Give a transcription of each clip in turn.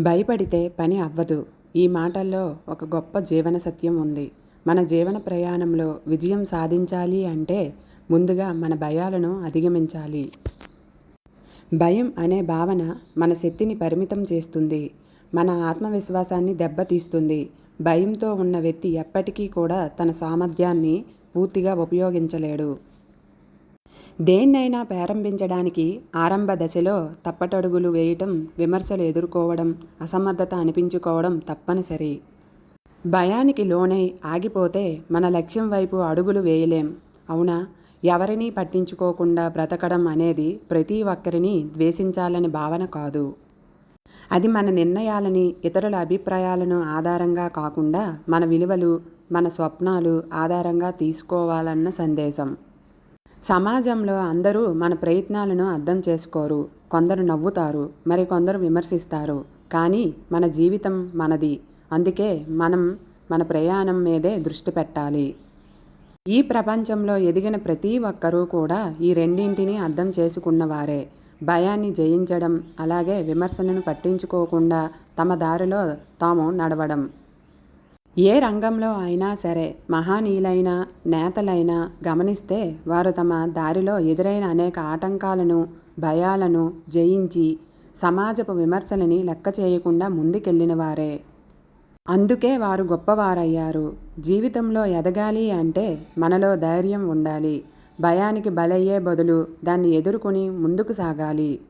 భయపడితే పని అవ్వదు. ఈ మాటల్లో ఒక గొప్ప జీవన సత్యం ఉంది. మన జీవన ప్రయాణంలో విజయం సాధించాలి అంటే ముందుగా మన భయాలను అధిగమించాలి. భయం అనే భావన మన శక్తిని పరిమితం చేస్తుంది. మన ఆత్మవిశ్వాసాన్ని దెబ్బతీస్తుంది. భయంతో ఉన్న వ్యక్తి ఎప్పటికీ కూడా తన సామర్థ్యాన్ని పూర్తిగా ఉపయోగించలేడు. దేన్నైనా ప్రారంభించడానికి ఆరంభ దశలో తప్పటడుగులు వేయటం విమర్శలు ఎదుర్కోవడం అసమర్థత అనిపించుకోవడం తప్పనిసరి. భయానికి లోనై ఆగిపోతే మన లక్ష్యం వైపు అడుగులు వేయలేం. అవునా? ఎవరినీ పట్టించుకోకుండా బ్రతకడం అనేది ప్రతి ఒక్కరిని ద్వేషించాలని భావన కాదు. అది మన నిర్ణయాలని ఇతరుల అభిప్రాయాలను ఆధారంగా కాకుండా మన విలువలు మన స్వప్నాలు ఆధారంగా తీసుకోవాలన్న సందేశం. సమాజంలో అందరూ మన ప్రయత్నాలను అర్థం చేసుకోరు. కొందరు నవ్వుతారు మరి కొందరు విమర్శిస్తారు. కానీ మన జీవితం మనది. అందుకే మనం మన ప్రయాణం మీదే దృష్టి పెట్టాలి. ఈ ప్రపంచంలో ఎదిగిన ప్రతి ఒక్కరూ కూడా ఈ రెండింటిని అర్థం చేసుకున్నవారే భయాన్ని జయించడం అలాగే విమర్శలను పట్టించుకోకుండా తమ దారిలో తాము నడవడం. ఏ రంగంలో అయినా సరే మహానీయులైన నేతలైనా గమనిస్తే వారు తమ దారిలో ఎదురైన అనేక ఆటంకాలను భయాలను జయించి సమాజపు విమర్శలని లెక్క చేయకుండా ముందుకెళ్ళిన వారే. అందుకే వారు గొప్పవారయ్యారు. జీవితంలో ఎదగాలి అంటే మనలో ధైర్యం ఉండాలి. భయానికి బలయ్యే బదులు దాన్ని ఎదుర్కొని ముందుకు సాగాలి.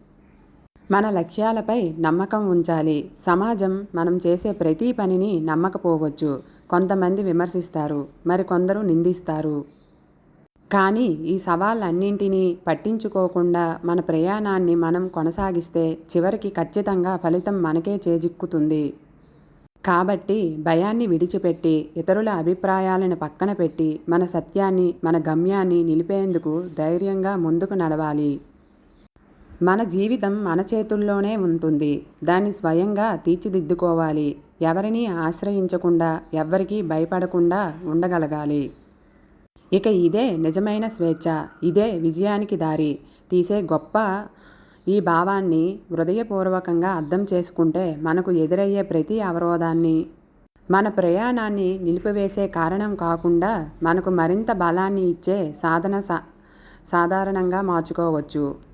మన లక్ష్యాలపై నమ్మకం ఉంచాలి. సమాజం మనం చేసే ప్రతి పనిని నమ్మకపోవచ్చు. కొంతమంది విమర్శిస్తారు మరి కొందరు నిందిస్తారు. కానీ ఈ సవాళ్ళన్నింటినీ పట్టించుకోకుండా మన ప్రయాణాన్ని మనం కొనసాగిస్తే చివరికి ఖచ్చితంగా ఫలితం మనకే చేజిక్కుతుంది. కాబట్టి భయాన్ని విడిచిపెట్టి ఇతరుల అభిప్రాయాలను పక్కన పెట్టి మన సత్యాన్ని మన గమ్యాన్ని నిలిపేందుకు ధైర్యంగా ముందుకు నడవాలి. మన జీవితం మన చేతుల్లోనే ఉంటుంది. దాన్ని స్వయంగా తీర్చిదిద్దుకోవాలి. ఎవరిని ఆశ్రయించకుండా ఎవ్వరికీ భయపడకుండా ఉండగలగాలి. ఇక ఇదే నిజమైన స్వేచ్ఛ. ఇదే విజయానికి దారి. తీసే గొప్ప ఈ భావాన్ని హృదయపూర్వకంగా అర్థం చేసుకుంటే మనకు ఎదురయ్యే ప్రతి అవరోధాన్ని మన ప్రయాణాన్ని నిలిపివేసే కారణం కాకుండా మనకు మరింత బలాన్ని ఇచ్చే సాధన సా సాధారణంగా మార్చుకోవచ్చు.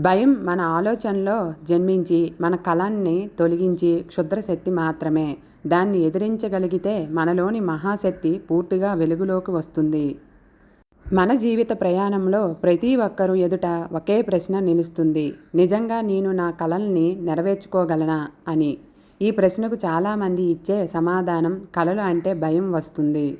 భయం మన ఆలోచనలో జన్మించి మన కళాన్ని తొలగించి క్షుద్రశక్తి మాత్రమే. దాన్ని ఎదిరించగలిగితే మనలోని మహాశక్తి పూర్తిగా వెలుగులోకి వస్తుంది. మన జీవిత ప్రయాణంలో ప్రతి ఒక్కరూ ఎదుట ఒకే ప్రశ్న నిలుస్తుంది. నిజంగా నేను నా కళల్ని నెరవేర్చుకోగలనా అని. ఈ ప్రశ్నకు చాలామంది ఇచ్చే సమాధానం కళలు అంటే భయం వస్తుంది.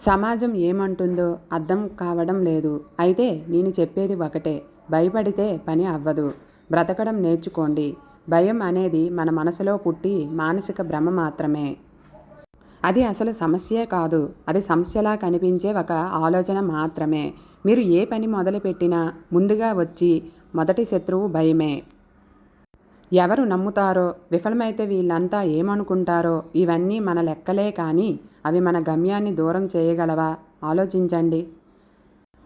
సమాజం ఏమంటుందో అర్థం కావడం లేదు. అయితే నేను చెప్పేది ఒకటే. భయపడితే పని అవ్వదు. బ్రతకడం నేర్చుకోండి. భయం అనేది మన మనసులో పుట్టి మానసిక భ్రమ మాత్రమే. అది అసలు సమస్యే కాదు. అది సమస్యలా కనిపించే ఒక ఆలోచన మాత్రమే. మీరు ఏ పని మొదలుపెట్టినా ముందుగా వచ్చి మొదటి శత్రువు భయమే. ఎవరు నమ్ముతారో విఫలమైతే వీళ్ళంతా ఏమనుకుంటారో ఇవన్నీ మన లెక్కలే కానీ అవి మన గమ్యాన్ని దూరం చేయగలవా? ఆలోచించండి.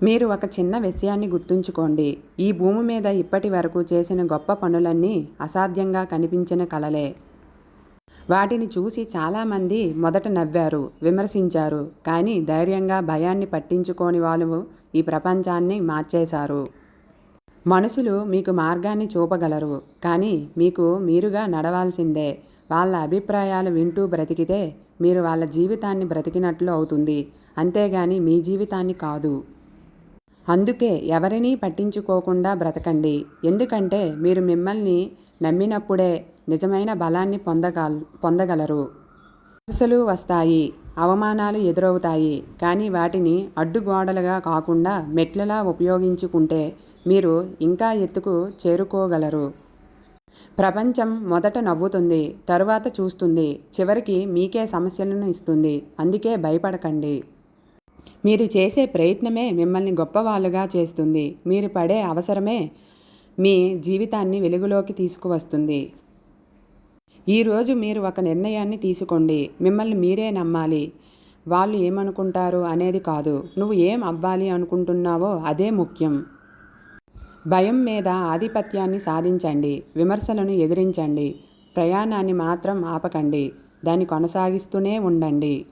మీరు ఒక చిన్న విషయాన్ని గుర్తుంచుకోండి. ఈ భూమి మీద ఇప్పటి వరకు చేసిన గొప్ప పనులన్నీ అసాధ్యంగా కనిపించిన కలలే. వాటిని చూసి చాలామంది మొదట నవ్వారు విమర్శించారు. కానీ ధైర్యంగా భయాన్ని పట్టించుకోని వాళ్ళు ఈ ప్రపంచాన్ని మార్చేశారు. మనుషులు మీకు మార్గాన్ని చూపగలరు. కానీ మీకు మీరుగా నడవాల్సిందే. వాళ్ళ అభిప్రాయాలు వింటూ బ్రతికితే మీరు వాళ్ళ జీవితాన్ని బ్రతికినట్లు అవుతుంది. అంతేగాని మీ జీవితాన్ని కాదు. అందుకే ఎవరినీ పట్టించుకోకుండా బ్రతకండి. ఎందుకంటే మీరు మిమ్మల్ని నమ్మినప్పుడే నిజమైన బలాన్ని పొందగల పొందగలరు. వలసలు వస్తాయి అవమానాలు ఎదురవుతాయి కానీ వాటిని అడ్డుగోడలుగా కాకుండా మెట్లలా ఉపయోగించుకుంటే మీరు ఇంకా ఎత్తుకు చేరుకోగలరు. ప్రపంచం మొదట నవ్వుతుంది తరువాత చూస్తుంది చివరికి మీకే సమస్యలను ఇస్తుంది అందుకే భయపడకండి. మీరు చేసే ప్రయత్నమే మిమ్మల్ని గొప్పవాళ్ళుగా చేస్తుంది. మీరు పడే అవసరమే మీ జీవితాన్ని వెలుగులోకి తీసుకువస్తుంది. ఈరోజు మీరు ఒక నిర్ణయాన్ని తీసుకోండి. మిమ్మల్ని మీరే నమ్మాలి. వాళ్ళు ఏమనుకుంటారు అనేది కాదు. నువ్వు ఏం అవ్వాలి అనుకుంటున్నావో అదే ముఖ్యం. భయం మీద ఆధిపత్యాన్ని సాధించండి. విమర్శలను ఎదిరించండి. ప్రయాణాన్ని మాత్రం ఆపకండి. దాన్ని కొనసాగిస్తూనే ఉండండి.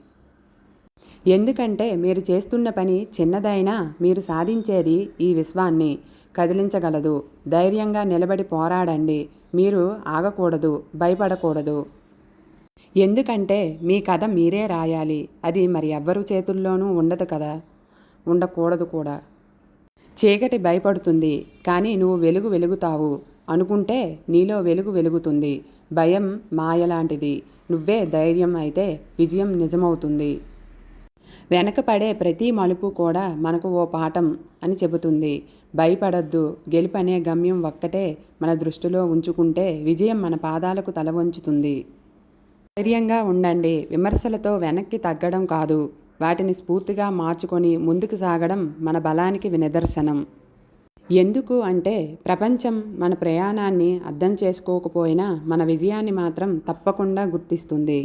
ఎందుకంటే మీరు చేస్తున్న పని చిన్నదైనా మీరు సాధించేది ఈ విశ్వాన్ని కదిలించగలదు. ధైర్యంగా నిలబడి పోరాడండి. మీరు ఆగకూడదు భయపడకూడదు. ఎందుకంటే మీ కథ మీరే రాయాలి. అది మరి ఎవ్వరు చేతుల్లోనూ ఉండదు కదా? ఉండకూడదు కూడా. చీకటి భయపడుతుంది. కానీ నువ్వు వెలుగు వెలుగుతావు. అనుకుంటే నీలో వెలుగు వెలుగుతుంది. భయం మాయలాంటిది. నువ్వే ధైర్యం అయితే విజయం నిజమవుతుంది. వెనకపడే ప్రతి మలుపు కూడా మనకు ఓ పాఠం అని చెబుతుంది. భయపడద్దు. గెలుపనే గమ్యం ఒక్కటే మన దృష్టిలో ఉంచుకుంటే విజయం మన పాదాలకు తల వంచుతుంది. ధైర్యంగా ఉండండి. విమర్శలతో వెనక్కి తగ్గడం కాదు. వాటిని స్ఫూర్తిగా మార్చుకొని ముందుకు సాగడం మన బలానికి నిదర్శనం. ఎందుకు అంటే ప్రపంచం మన ప్రయాణాన్ని అర్థం చేసుకోకపోయినా మన విజయాన్ని మాత్రం తప్పకుండా గుర్తిస్తుంది.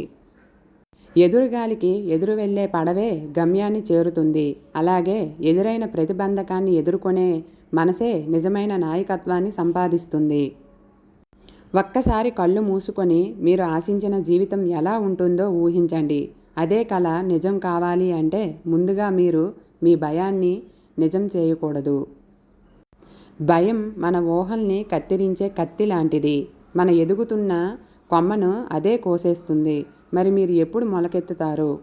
ఎదురుగాలికి ఎదురు వెళ్ళే పడవే గమ్యాన్ని చేరుతుంది. అలాగే ఎదురైన ప్రతిబంధకాన్ని ఎదుర్కొనే మనసే నిజమైన నాయకత్వాన్ని సంపాదిస్తుంది. ఒక్కసారి కళ్ళు మూసుకొని మీరు ఆశించిన జీవితం ఎలా ఉంటుందో ఊహించండి. అదే కళ నిజం కావాలి అంటే ముందుగా మీరు మీ భయాన్ని నిజం చేయకూడదు. భయం మన ఊహల్ని కత్తిరించే కత్తి లాంటిది. మన ఎదుగుతున్న కొమ్మను అదే కోసేస్తుంది. మరి మీరు ఎప్పుడు మొలకెత్తుతారు?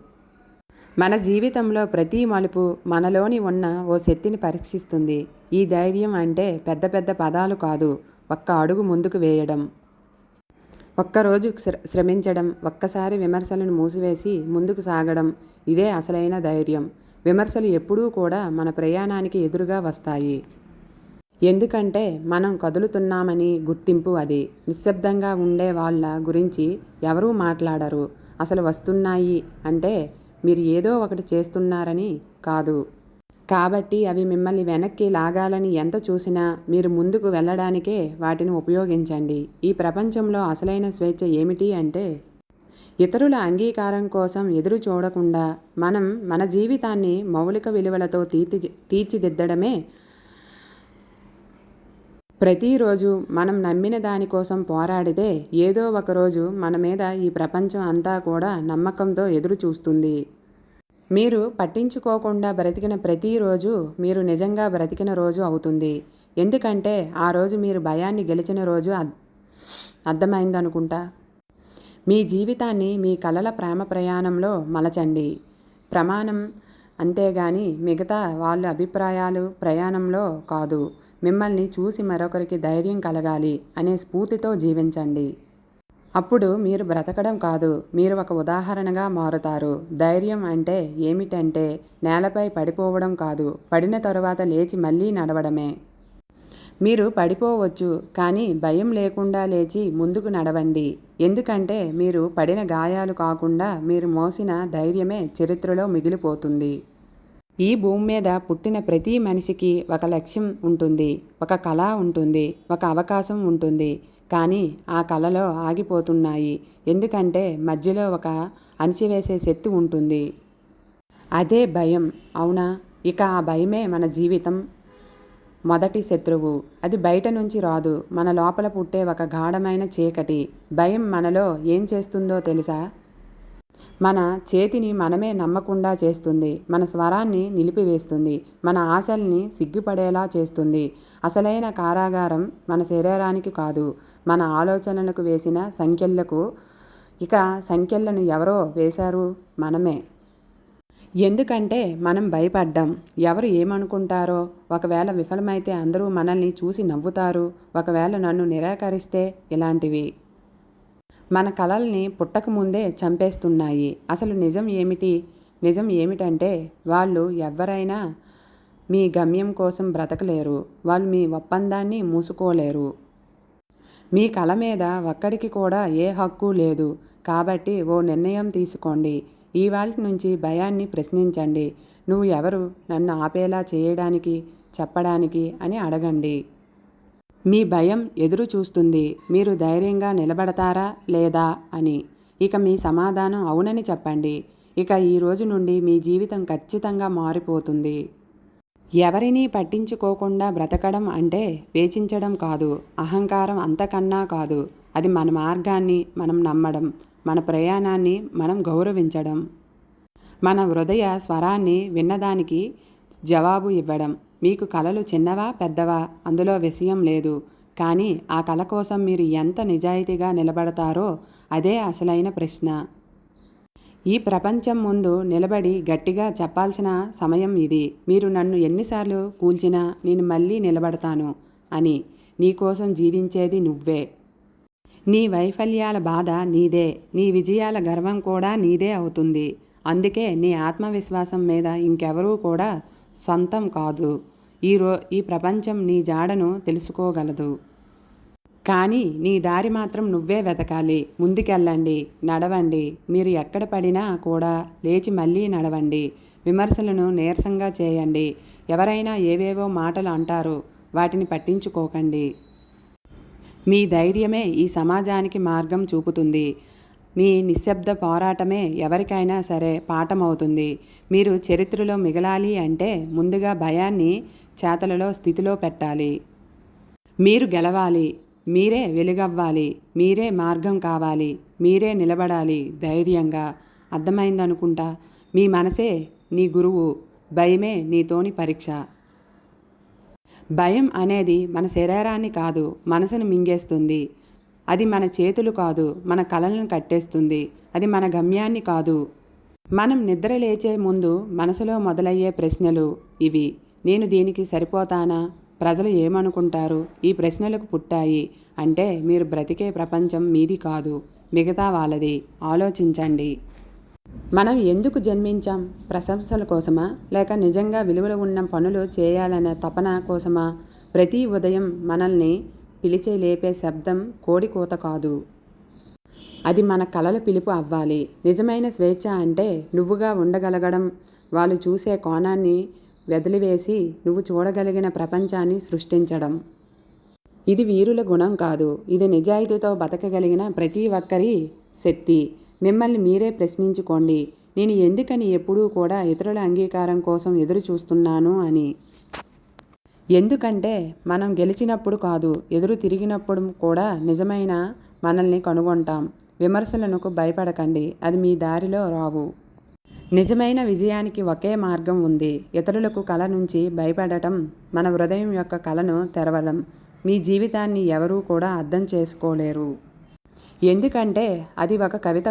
మన జీవితంలో ప్రతి మలుపు మనలోని ఉన్న ఓ శక్తిని పరీక్షిస్తుంది. ఈ ధైర్యం అంటే పెద్ద పెద్ద పదాలు కాదు ఒక్క అడుగు ముందుకు వేయడం. ఒక్కరోజు శ్ర శ్రమించడం ఒక్కసారి విమర్శలను మూసివేసి ముందుకు సాగడం ఇదే అసలైన ధైర్యం. విమర్శలు ఎప్పుడూ కూడా మన ప్రయాణానికి ఎదురుగా వస్తాయి. ఎందుకంటే మనం కదులుతున్నామని గుర్తింపు అది. నిశ్శబ్దంగా ఉండే వాళ్ళ గురించి ఎవరూ మాట్లాడరు. అసలు వస్తున్నాయి అంటే మీరు ఏదో ఒకటి చేస్తున్నారని కాదు. కాబట్టి అవి మిమ్మల్ని వెనక్కి లాగాలని ఎంత చూసినా మీరు ముందుకు వెళ్ళడానికే వాటిని ఉపయోగించండి. ఈ ప్రపంచంలో అసలైన స్వేచ్ఛ ఏమిటి అంటే ఇతరుల అంగీకారం కోసం ఎదురు చూడకుండా మనం మన జీవితాన్ని మౌలిక విలువలతో తీర్చి తీర్చిదిద్దడమే ప్రతిరోజు మనం నమ్మిన దానికోసం పోరాడితే ఏదో ఒకరోజు మన మీద ఈ ప్రపంచం అంతా కూడా నమ్మకంతో ఎదురు చూస్తుంది. మీరు పట్టించుకోకుండా బ్రతికిన ప్రతిరోజు మీరు నిజంగా బ్రతికిన రోజు అవుతుంది. ఎందుకంటే ఆ రోజు మీరు భయాన్ని గెలిచిన రోజు అర్థమైందనుకుంటా? మీ జీవితాన్ని మీ కలల ప్రేమ ప్రయాణంలో మలచండి. ప్రమాణం అంతేగాని మిగతా వాళ్ళ అభిప్రాయాలు ప్రయాణంలో కాదు. మిమ్మల్ని చూసి మరొకరికి ధైర్యం కలగాలి అనే స్ఫూర్తితో జీవించండి. అప్పుడు మీరు బ్రతకడం కాదు మీరు ఒక ఉదాహరణగా మారుతారు. ధైర్యం అంటే ఏమిటంటే నేలపై పడిపోవడం కాదు పడిన తరువాత లేచి మళ్ళీ నడవడమే. మీరు పడిపోవచ్చు కానీ భయం లేకుండా లేచి ముందుకు నడవండి. ఎందుకంటే మీరు పడిన గాయాలు కాకుండా మీరు మోసిన ధైర్యమే చరిత్రలో మిగిలిపోతుంది. ఈ భూమి మీద పుట్టిన ప్రతి మనిషికి ఒక లక్ష్యం ఉంటుంది ఒక కళ ఉంటుంది ఒక అవకాశం ఉంటుంది. కానీ ఆ కళలో ఆగిపోతున్నాయి. ఎందుకంటే మధ్యలో ఒక అణిచివేసే శక్తి ఉంటుంది. అదే భయం. అవునా? ఇక ఆ భయమే మన జీవితం. మొదటి శత్రువు. అది బయట నుంచి రాదు. మన లోపల పుట్టే ఒక గాఢమైన చీకటి. భయం మనలో ఏం చేస్తుందో తెలుసా? మన చేతిని మనమే నమ్మకుండా చేస్తుంది. మన స్వరాన్ని నిలిపివేస్తుంది. మన ఆశల్ని సిగ్గుపడేలా చేస్తుంది. అసలైన కారాగారం మన శరీరానికి కాదు. మన ఆలోచనలకు వేసిన సంఖ్యలకు ఇక సంఖ్యలను ఎవరో వేశారు మనమే. ఎందుకంటే మనం భయపడ్డాం. ఎవరు ఏమనుకుంటారో? ఒకవేళ విఫలమైతే అందరూ మనల్ని చూసి నవ్వుతారు. ఒకవేళ నన్ను నిరాకరిస్తే ఇలాంటివి. మన కలల్ని పుట్టకముందే చంపేస్తున్నాయి. అసలు నిజం ఏమిటి? నిజం ఏమిటంటే వాళ్ళు ఎవరైనా మీ గమ్యం కోసం బ్రతకలేరు. వాళ్ళు మీ ఒప్పందాన్ని మూసుకోలేరు. మీ కళ మీద ఒక్కడికి కూడా ఏ హక్కు లేదు. కాబట్టి ఓ నిర్ణయం తీసుకోండి. ఇవాళ నుంచి భయాన్ని ప్రశ్నించండి. నువ్వు ఎవరు నన్ను ఆపేలా చేయడానికి చెప్పడానికి అని అడగండి. మీ భయం ఎదురు చూస్తుంది. మీరు ధైర్యంగా నిలబడతారా లేదా అని. ఇక మీ సమాధానం అవునని చెప్పండి. ఇక ఈ రోజు నుండి మీ జీవితం ఖచ్చితంగా మారిపోతుంది. ఎవరినీ పట్టించుకోకుండా బ్రతకడం అంటే వేచించడం కాదు. అహంకారం అంతకన్నా కాదు. అది మన మార్గాన్ని మనం నమ్మడం మన ప్రయాణాన్ని మనం గౌరవించడం. మన హృదయ స్వరాన్ని విన్నదానికి జవాబు ఇవ్వడం. మీకు కలలు చిన్నవా పెద్దవా? అందులో విషయం లేదు. కానీ ఆ కళ కోసం మీరు ఎంత నిజాయితీగా నిలబడతారో అదే అసలైన ప్రశ్న. ఈ ప్రపంచం ముందు నిలబడి గట్టిగా చెప్పాల్సిన సమయం ఇది. మీరు నన్ను ఎన్నిసార్లు కూల్చినా నేను మళ్ళీ నిలబడతాను అని. నీకోసం జీవించేది నువ్వే. నీ వైఫల్యాల బాధ నీదే. నీ విజయాల గర్వం కూడా నీదే అవుతుంది. అందుకే నీ ఆత్మవిశ్వాసం మీద ఇంకెవరూ కూడా సొంతం కాదు. ఈరో ఈ ప్రపంచం నీ జాడను తెలుసుకోగలదు. కానీ నీ దారి మాత్రం నువ్వే వెతకాలి. ముందుకెళ్ళండి నడవండి. మీరు ఎక్కడ పడినా కూడా లేచి మళ్ళీ నడవండి. విమర్శలను నీరసంగా చేయండి. ఎవరైనా ఏవేవో మాటలు అంటారు వాటిని పట్టించుకోకండి. మీ ధైర్యమే ఈ సమాజానికి మార్గం చూపుతుంది. మీ నిశ్శబ్ద పోరాటమే ఎవరికైనా సరే పాఠమవుతుంది. మీరు చరిత్రలో మిగలాలి అంటే ముందుగా భయాన్ని చేతలలో స్థితిలో పెట్టాలి. మీరు గెలవాలి. మీరే వెలుగవ్వాలి. మీరే మార్గం కావాలి. మీరే నిలబడాలి ధైర్యంగా. అర్థమైందనుకుంటా? మీ మనసే నీ గురువు. భయమే నీతోని పరీక్ష. భయం అనేది మన శరీరాన్ని కాదు మనసును మింగేస్తుంది. అది మన చేతులు కాదు మన కళలను కట్టేస్తుంది. అది మన గమ్యాన్ని కాదు. మనం నిద్ర లేచే ముందు మనసులో మొదలయ్యే ప్రశ్నలు ఇవి. నేను దీనికి సరిపోతానా? ప్రజలు ఏమనుకుంటారు? ఈ ప్రశ్నలకు పుట్టాయి. అంటే మీరు బ్రతికే ప్రపంచం మీది కాదు. మిగతా వాళ్ళది. ఆలోచించండి. మనం ఎందుకు జన్మించాం? ప్రశంసల కోసమా? లేక నిజంగా విలువలు ఉన్న పనులు చేయాలనే తపన కోసమా? ప్రతి ఉదయం మనల్ని పిలిచే లేపే శబ్దం కోడి కూత కాదు. అది మన కలల పిలుపు అవ్వాలి. నిజమైన స్వేచ్ఛ అంటే నువ్వుగా ఉండగలగడం. వాళ్ళు చూసే కోణాన్ని వెదిలివేసి నువ్వు చూడగలిగిన ప్రపంచాన్ని సృష్టించడం. ఇది వీరుల గుణం కాదు. ఇది నిజాయితీతో బతకగలిగిన ప్రతి ఒక్కరి శక్తి. మిమ్మల్ని మీరే ప్రశ్నించుకోండి. నేను ఎందుకని ఎప్పుడూ కూడా ఇతరుల అంగీకారం కోసం ఎదురు చూస్తున్నాను అని. ఎందుకంటే మనం గెలిచినప్పుడు కాదు ఎదురు తిరిగినప్పుడు కూడా నిజమైన మనల్ని కనుగొంటాం. విమర్శలకు భయపడకండి. అది మీ దారిలో రావు. నిజమైన విజయానికి ఒకే మార్గం ఉంది. ఇతరులకు కళ నుంచి భయపడటం మన హృదయం యొక్క కళను తెరవడం. మీ జీవితాన్ని ఎవరూ కూడా అర్థం చేసుకోలేరు. ఎందుకంటే అది ఒక కవిత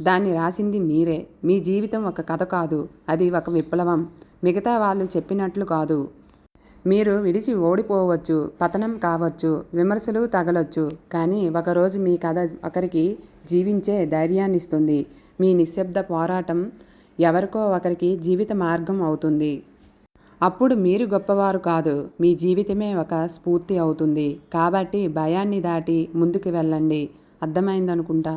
దాన్ని రాసింది మీరే. మీ జీవితం ఒక కథ కాదు. అది ఒక విప్లవం. మిగతా వాళ్ళు చెప్పినట్లు కాదు. మీరు విడిచి ఓడిపోవచ్చు పతనం కావచ్చు విమర్శలు తగలొచ్చు. కానీ ఒకరోజు మీ కథ ఒకరికి జీవించే ధైర్యాన్నిస్తుంది. మీ నిశ్శబ్ద పోరాటం ఎవరికో ఒకరికి జీవిత మార్గం అవుతుంది. అప్పుడు మీరు గొప్పవారు కాదు మీ జీవితమే ఒక స్ఫూర్తి అవుతుంది. కాబట్టి భయాన్ని దాటి ముందుకు వెళ్ళండి. అర్థమైందనుకుంటా?